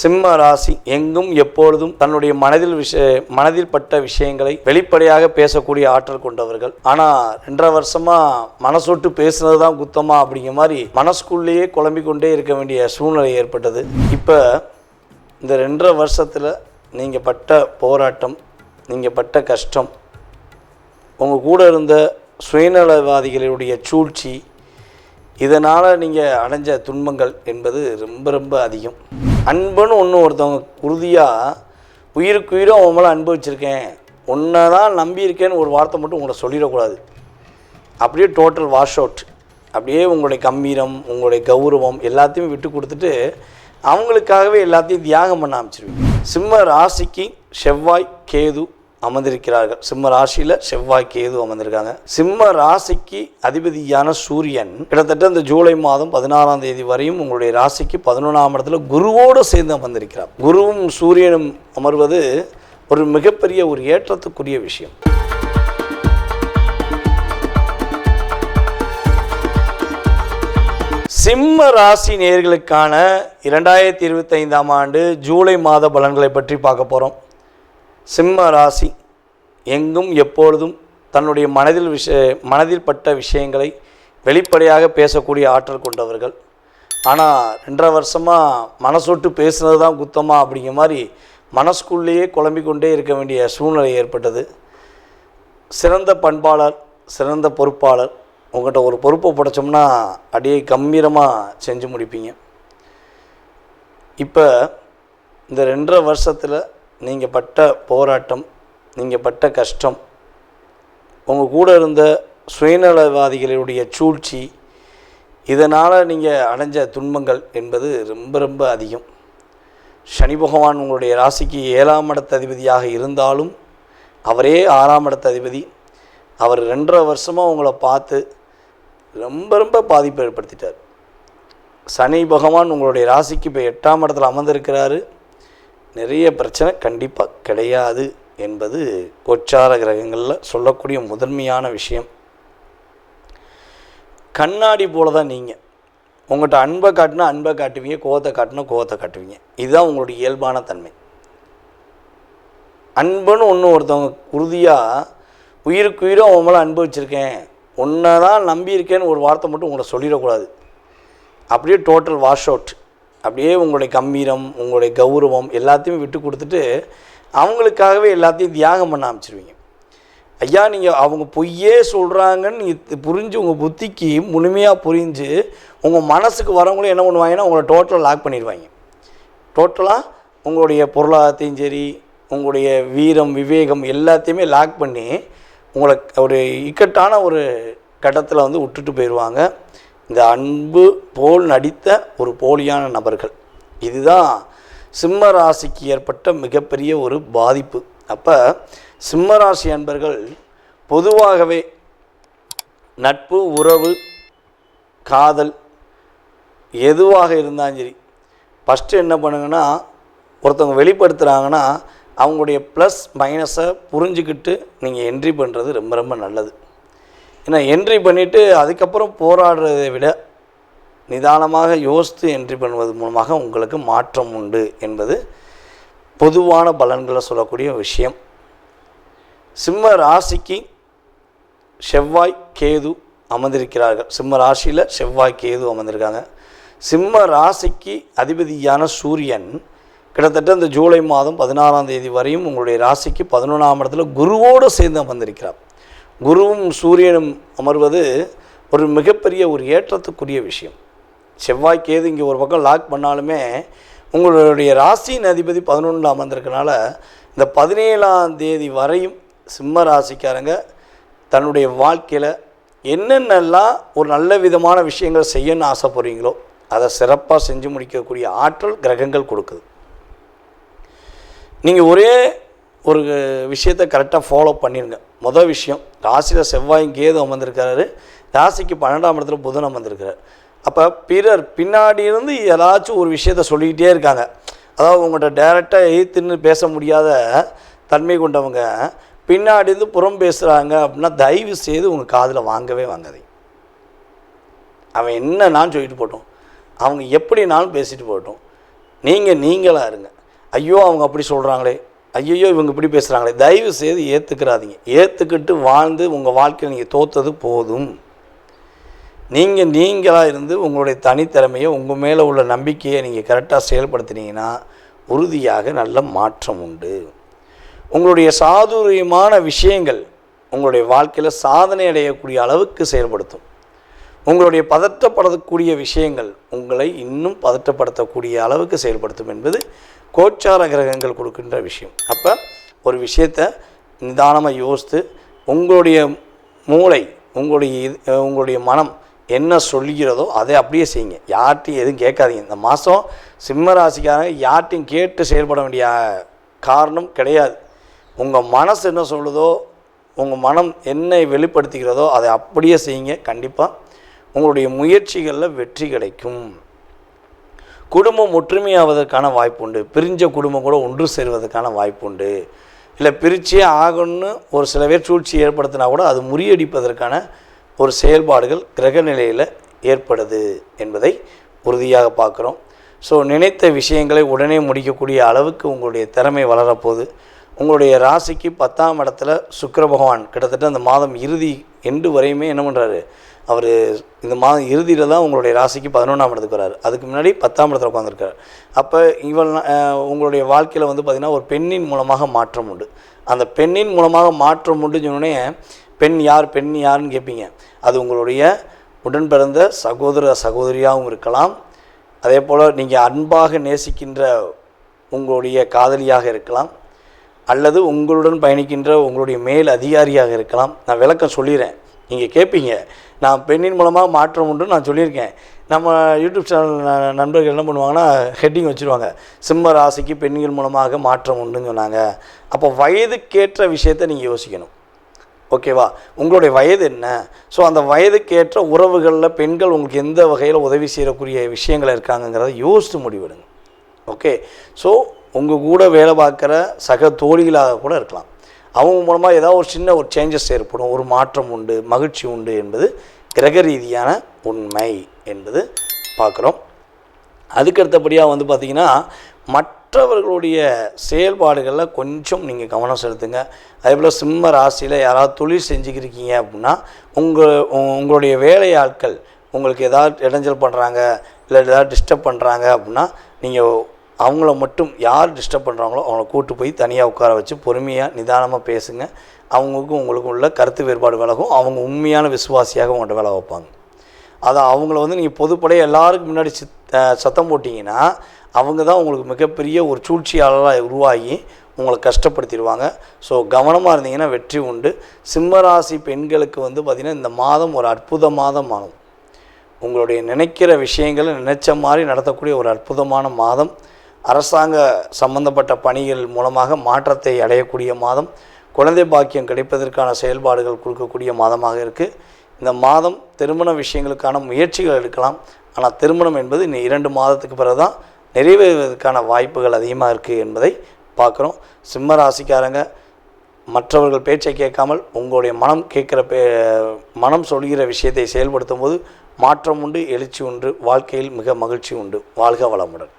சிம்ம ராசி எங்கும் எப்பொழுதும் தன்னுடைய மனதில் விஷ மனதில் பட்ட விஷயங்களை வெளிப்படையாக பேசக்கூடிய ஆற்றல் கொண்டவர்கள். ஆனால் ரெண்டரை வருஷமா மனசொட்டு பேசுனது தான் குத்தமா அப்படிங்கிற மாதிரி மனசுக்குள்ளேயே குழம்பிக் கொண்டே இருக்க வேண்டிய சூழ்நிலை ஏற்பட்டது. இப்போ இந்த ரெண்டரை வருஷத்தில் நீங்கள் பட்ட போராட்டம் நீங்கள் பட்ட கஷ்டம் உங்கள் கூட இருந்த சுயநலவாதிகளுடைய சூழ்ச்சி இதனால் நீங்கள் அடைஞ்ச துன்பங்கள் என்பது ரொம்ப ரொம்ப அதிகம். அன்புன்னு ஒன்று ஒருத்தவங்க உறுதியாக உயிருக்கு உயிரும் அவன் மேலே அன்பு வச்சுருக்கேன். உன்னை தான் நம்பியிருக்கேன்னு ஒரு வார்த்தை மட்டும் உங்களை சொல்லிடக்கூடாது. அப்படியே டோட்டல் வாஷ் அவுட் அப்படியே உங்களுடைய கம்பீரம் உங்களுடைய கௌரவம் எல்லாத்தையும் விட்டு கொடுத்துட்டு அவங்களுக்காகவே எல்லாத்தையும் தியாகம் பண்ண ஆரம்பிச்சிருவீங்க. சிம்ம ராசிக்கு செவ்வாய் கேது அமர்ந்திருக்கிறார்கள். சிம்ம ராசியில் செவ்வாய் கேது அமர்ந்திருக்காங்க. சிம்ம ராசிக்கு அதிபதியான சூரியன் கிட்டத்தட்ட இந்த ஜூலை மாதம் பதினாறாம் தேதி வரையும் உங்களுடைய ராசிக்கு பதினொன்றாம் இடத்துல குருவோடு சேர்ந்து அமர்ந்திருக்கிறார். குருவும் சூரியனும் அமர்வது ஒரு மிகப்பெரிய ஒரு ஏற்றத்துக்குரிய விஷயம். சிம்ம ராசி நேர்களுக்கான இரண்டாயிரத்தி இருபத்தைந்தாம் ஆண்டு ஜூலை மாத பலன்களை பற்றி பார்க்க போகிறோம் சிம்ம ராசி எங்கும் எப்பொழுதும் தன்னுடைய மனதில் விஷ மனதில் பட்ட விஷயங்களை வெளிப்படையாக பேசக்கூடிய ஆற்றல் கொண்டவர்கள். ஆனால் ரெண்டரை வருஷமாக மனசொட்டு பேசுனது தான் குத்தமாக அப்படிங்கிற மாதிரி மனசுக்குள்ளேயே குழம்பிக்கொண்டே இருக்க வேண்டிய சூழ்நிலை ஏற்பட்டது. சிறந்த பண்பாளர் சிறந்த பொறுப்பாளர் உங்கள்கிட்ட ஒரு பொறுப்பை படைச்சோம்னா அப்படியே கம்பீரமாக செஞ்சு முடிப்பீங்க. இப்போ இந்த ரெண்டரை வருஷத்தில் நீங்கள் பட்ட போராட்டம் நீங்கள் பட்ட கஷ்டம் உங்கள் கூட இருந்த சுயநலவாதிகளுடைய சூழ்ச்சி இதனால் நீங்கள் அடைஞ்ச துன்பங்கள் என்பது ரொம்ப ரொம்ப அதிகம். சனி பகவான் உங்களுடைய ராசிக்கு ஏழாம் இடத்த அதிபதியாக இருந்தாலும் அவரே ஆறாம் இடத்த அதிபதி. அவர் ரெண்டரை வருஷமாக உங்களை பார்த்து ரொம்ப ரொம்ப பாதிப்பு ஏற்படுத்திட்டார். சனி பகவான் உங்களுடைய ராசிக்கு இப்போ எட்டாம் இடத்துல அமர்ந்திருக்கிறாரு. நிறைய பிரச்சனை கண்டிப்பாக கிடையாது என்பது கோச்சார கிரகங்களில் சொல்லக்கூடிய முதன்மையான விஷயம். கண்ணாடி போல தான் நீங்கள் உங்கள்கிட்ட அன்பை காட்டினா அன்பை காட்டுவீங்க கோவத்தை காட்டினா கோவத்தை காட்டுவீங்க. இதுதான் உங்களுடைய இயல்பான தன்மை. அன்புன்னு ஒன்று ஒருத்தவங்க உறுதியாக உயிருக்கு உயிரும் அவன் மேலே அன்பு வச்சுருக்கேன். உன்னை தான் நம்பியிருக்கேன்னு ஒரு வார்த்தை மட்டும் உங்களை சொல்லிடக்கூடாது. அப்படியே டோட்டல் வாஷ் அவுட் அப்படியே உங்களுடைய கம்பீரம் உங்களுடைய கௌரவம் எல்லாத்தையும் விட்டு கொடுத்துட்டு அவங்களுக்காகவே எல்லாத்தையும் தியாகம் பண்ண ஆரம்பிச்சிருவீங்க. ஐயா நீங்கள் அவங்க பொய்யே சொல்கிறாங்கன்னு நீங்கள் புரிஞ்சு உங்கள் புத்திக்கு முழுமையாக புரிஞ்சு உங்கள் மனசுக்கு வரவங்களும் என்ன பண்ணுவாங்கன்னா உங்களை டோட்டலாக லாக் பண்ணிடுவாங்க. டோட்டலாக உங்களுடைய பொருளாதாரத்தையும் சரி உங்களுடைய வீரம் விவேகம் எல்லாத்தையுமே லாக் பண்ணி உங்களை ஒரு இக்கட்டான ஒரு கட்டத்தில் வந்து விட்டுட்டு போயிடுவாங்க இந்த அன்பு போல் நடித்த ஒரு போலியான நபர்கள். இதுதான் சிம்ம ராசிக்கு ஏற்பட்ட மிகப்பெரிய ஒரு பாதிப்பு. அப்போ சிம்ம ராசி அன்பர்கள் பொதுவாகவே நட்பு உறவு காதல் எதுவாக இருந்தாலும் சரி ஃபஸ்ட்டு என்ன பண்ணுங்கன்னா ஒருத்தவங்க வெளிப்படுத்துகிறாங்கன்னா அவங்களுடைய ப்ளஸ் மைனஸை புரிஞ்சுக்கிட்டு நீங்கள் என்ட்ரி பண்ணுறது ரொம்ப ரொம்ப நல்லது. ஏன்னா என்ட்ரி பண்ணிவிட்டு அதுக்கப்புறம் போராடுறதை விட நிதானமாக யோசித்து என்ட்ரி பண்ணுவது மூலமாக உங்களுக்கு மாற்றம் உண்டு என்பது பொதுவான பலன்களை சொல்லக்கூடிய விஷயம். சிம்ம ராசிக்கு செவ்வாய் கேது அமர்ந்திருக்கிறார்கள். சிம்ம ராசியில் செவ்வாய் கேது அமர்ந்திருக்காங்க. சிம்ம ராசிக்கு அதிபதியான சூரியன் கிட்டத்தட்ட இந்த ஜூலை மாதம் பதினாறாம் தேதி வரையும் உங்களுடைய ராசிக்கு பதினொன்றாம் இடத்துல குருவோடு சேர்ந்து அமர்ந்திருக்கிறார். குருவும் சூரியனும் அமர்வது ஒரு மிகப்பெரிய ஒரு ஏற்றத்துக்குரிய விஷயம். செவ்வாய்க்கு இங்கே ஒரு பக்கம் லாக் பண்ணாலுமே உங்களுடைய ராசியின் அதிபதி பதினொன்றில் அமர்ந்திருக்கனால இந்த பதினேழாம் தேதி வரையும் சிம்ம ராசிக்காரங்க தன்னுடைய வாழ்க்கையில் என்னென்னலாம் ஒரு நல்ல விதமான விஷயங்கள் செய்யணும்னு ஆசைப்படுறீங்களோ அதை சிறப்பாக செஞ்சு முடிக்கக்கூடிய ஆற்றல் கிரகங்கள் கொடுக்குது. நீங்கள் ஒரே ஒரு விஷயத்தை கரெக்டாக ஃபாலோ பண்ணிடுங்க மொதல் விஷயம் ராசியில் செவ்வாயும் கேது அமர்ந்திருக்காரு ராசிக்கு பன்னெண்டாம் இடத்துல புதன் அமர்ந்திருக்கிறார். அப்போ பிறர் பின்னாடி இருந்து ஏதாச்சும் ஒரு விஷயத்த சொல்லிக்கிட்டே இருக்காங்க. அதாவது உங்கள்கிட்ட டேரெக்டாக எதிர்த்துன்னு பேச முடியாத தன்மை கொண்டவங்க பின்னாடி இருந்து புறம் பேசுகிறாங்க அப்படின்னா தயவு செய்து உங்கள் காதில் வாங்கவே வாங்காதீங்க. அவன் என்னன்னாலும் சொல்லிட்டு போட்டோம்? அவங்க எப்படினாலும் பேசிட்டு போட்டோம்? நீங்கள் நீங்களாக இருங்க. ஐயோ அவங்க அப்படி சொல்கிறாங்களே ஐயோ இவங்க இப்படி பேசுகிறாங்களே தயவு செய்து ஏற்றுக்கிறாதீங்க ஏற்றுக்கிட்டு வாழ்ந்து உங்கள் வாழ்க்கையில் நீங்கள் தோத்தது போதும். நீங்கள் நீங்களாக இருந்து உங்களுடைய தனித்திறமையை உங்கள் மேலே உள்ள நம்பிக்கையை நீங்கள் கரெக்டாக செயல்படுத்தினீங்கன்னா உறுதியாக நல்ல மாற்றம் உண்டு. உங்களுடைய சாதுரியமான விஷயங்கள் உங்களுடைய வாழ்க்கையில் சாதனை அடையக்கூடிய அளவுக்கு செயல்படுத்தும். உங்களுடைய பதற்றப்படக்கூடிய விஷயங்கள் உங்களை இன்னும் பதற்றப்படுத்தக்கூடிய அளவுக்கு செயல்படுத்தும் என்பது கோச்சார கிரகங்கள் கொடுக்கின்ற விஷயம். அப்போ ஒரு விஷயத்தை நிதானமாக யோசித்து உங்களுடைய மூளை உங்களுடைய இது உங்களுடைய மனம் என்ன சொல்கிறதோ அதை அப்படியே செய்யுங்க. யார்ட்டையும் எதுவும் கேட்காதீங்க. இந்த மாதம் சிம்ம ராசிக்காரங்க யார்ட்டையும் கேட்டு செயல்பட வேண்டிய காரணம் கிடையாது. உங்கள் மனசு என்ன சொல்லுதோ உங்கள் மனம் என்ன வெளிப்படுத்துகிறதோ அதை அப்படியே செய்யுங்க. கண்டிப்பாக உங்களுடைய முயற்சிகளில் வெற்றி கிடைக்கும். குடும்பம் ஒற்றுமையாவதற்கான வாய்ப்புண்டு. பிரிஞ்ச குடும்பம் கூட ஒன்று சேர்வதற்கான வாய்ப்புண்டு. இல்லை பிரிச்சே ஆகணும்னு ஒரு சில பேர் சூழ்ச்சி ஏற்படுத்தினா கூட அது முறியடிப்பதற்கான ஒரு செயல்பாடுகள் கிரக நிலையில் ஏற்படுது என்பதை உறுதியாக பார்க்குறோம். ஸோ நினைத்த விஷயங்களை உடனே முடிக்கக்கூடிய அளவுக்கு உங்களுடைய திறமை வளரப்போகுது. உங்களுடைய ராசிக்கு பத்தாம் இடத்துல சுக்கர பகவான் கிட்டத்தட்ட அந்த மாதம் இறுதி எண்டு வரையுமே என்ன பண்ணுறாரு அவர் இந்த மாதம் இறுதியில் தான் உங்களுடைய ராசிக்கு பதினொன்றாம் இடத்துக்கு வராரு. அதுக்கு முன்னாடி பத்தாம் இடத்துல உட்காந்துருக்காரு அப்போ இவள் உங்களுடைய வாழ்க்கையில் வந்து பார்த்திங்கன்னா ஒரு பெண்ணின் மூலமாக மாற்றம் உண்டு. அந்த பெண்ணின் மூலமாக மாற்றம் உண்டுன்னு சொன்னோடனே பெண் யார் பெண் யாருன்னு கேட்பீங்க அது உங்களுடைய உடன் பிறந்த சகோதர சகோதரியாகவும் இருக்கலாம். அதே போல் நீங்கள் அன்பாக நேசிக்கின்ற உங்களுடைய காதலியாக இருக்கலாம். அல்லது உங்களுடன் பயணிக்கின்ற உங்களுடைய மேல் அதிகாரியாக இருக்கலாம். நான் விளக்கம் சொல்லிடுறேன் நீங்கள் கேட்பீங்க நான் பெண்ணின் மூலமாக மாற்றம் உண்டு நான் சொல்லியிருக்கேன். நம்ம யூடியூப் சேனல் நண்பர்கள் என்ன பண்ணுவாங்கன்னா ஹெட்டிங் வச்சுருவாங்க. சிம்ம ராசிக்கு பெண்கள் மூலமாக மாற்றம் உண்டுன்னு சொன்னாங்க. அப்போ வயதுக்கேற்ற விஷயத்தை நீங்கள் யோசிக்கணும். ஓகேவா? உங்களுடைய வயது என்ன? ஸோ அந்த வயதுக்கேற்ற உறவுகளில் பெண்கள் உங்களுக்கு எந்த வகையில் உதவி செய்யக்கூடிய விஷயங்கள் இருக்காங்கங்கிறத யோசித்து முடிவெடுங்க. ஓகே? ஸோ உங்கள் கூட வேலை பார்க்குற சக தோழிகளாக கூட இருக்கலாம். அவங்க மூலமாக ஏதாவது ஒரு சின்ன ஒரு சேஞ்சஸ் ஏற்படும். ஒரு மாற்றம் உண்டு மகிழ்ச்சி உண்டு என்பது கிரக ரீதியான உண்மை என்பது பார்க்குறோம். அதுக்கு அடுத்தபடியாக வந்து பார்த்திங்கன்னா மற்றவர்களுடைய செயல்பாடுகளில் கொஞ்சம் நீங்கள் கவனம் செலுத்துங்க. அதே போல் சிம்ம ராசியில் யாராவது தொழில் செஞ்சுக்கிருக்கீங்க அப்படின்னா உங்கள் உங்களுடைய வேலையாட்கள் உங்களுக்கு எதாவது இடைஞ்சல் பண்ணுறாங்க இல்லை எதாவது டிஸ்டர்ப் பண்ணுறாங்க அப்படின்னா நீங்கள் அவங்கள மட்டும் யார் டிஸ்டர்ப் பண்ணுறாங்களோ அவங்கள கூட்டு போய் தனியாக உட்கார வச்சு பொறுமையாக நிதானமாக பேசுங்க. அவங்களுக்கும் உங்களுக்கும் உள்ள கருத்து வேறுபாடு விலகும். அவங்க உண்மையான விசுவாசியாக உங்கள்கிட்ட வேலை வைப்பாங்க. அதை அவங்கள வந்து நீங்கள் பொதுப்படையாக எல்லாருக்கும் முன்னாடி சித் சத்தம் போட்டிங்கன்னா அவங்க தான் உங்களுக்கு மிகப்பெரிய ஒரு சூழ்ச்சியாளராக உருவாகி உங்களை கஷ்டப்படுத்திடுவாங்க. ஸோ கவனமாக இருந்தீங்கன்னா வெற்றி உண்டு. சிம்மராசி பெண்களுக்கு வந்து பார்த்திங்கன்னா இந்த மாதம் ஒரு அற்புத மாதம் ஆகும். உங்களுடைய நினைக்கிற விஷயங்களை நினைச்ச மாதிரி நடத்தக்கூடிய ஒரு அற்புதமான மாதம். அரசாங்க சம்பந்தப்பட்ட பணிகள் மூலமாக மாற்றத்தை அடையக்கூடிய மாதம் குழந்தை பாக்கியம் கிடைப்பதற்கான செயல்பாடுகள் கொடுக்கக்கூடிய மாதமாக இருக்குது இந்த மாதம் திருமண விஷயங்களுக்கான முயற்சிகள் எடுக்கலாம். ஆனால் திருமணம் என்பது இன்னும் இரண்டு மாதத்துக்கு பிறகு தான் நிறைவேறுவதற்கான வாய்ப்புகள் அதிகமாக இருக்குது என்பதை பார்க்குறோம். சிம்ம ராசிக்காரங்க மற்றவர்கள் பேச்சை கேட்காமல் உங்களுடைய மனம் கேட்குற பே மனம் சொல்கிற விஷயத்தை செயல்படுத்தும் போது மாற்றம் உண்டு எழுச்சி உண்டு வாழ்க்கையில் மிக மகிழ்ச்சி உண்டு. வாழ்க வளமுடன்.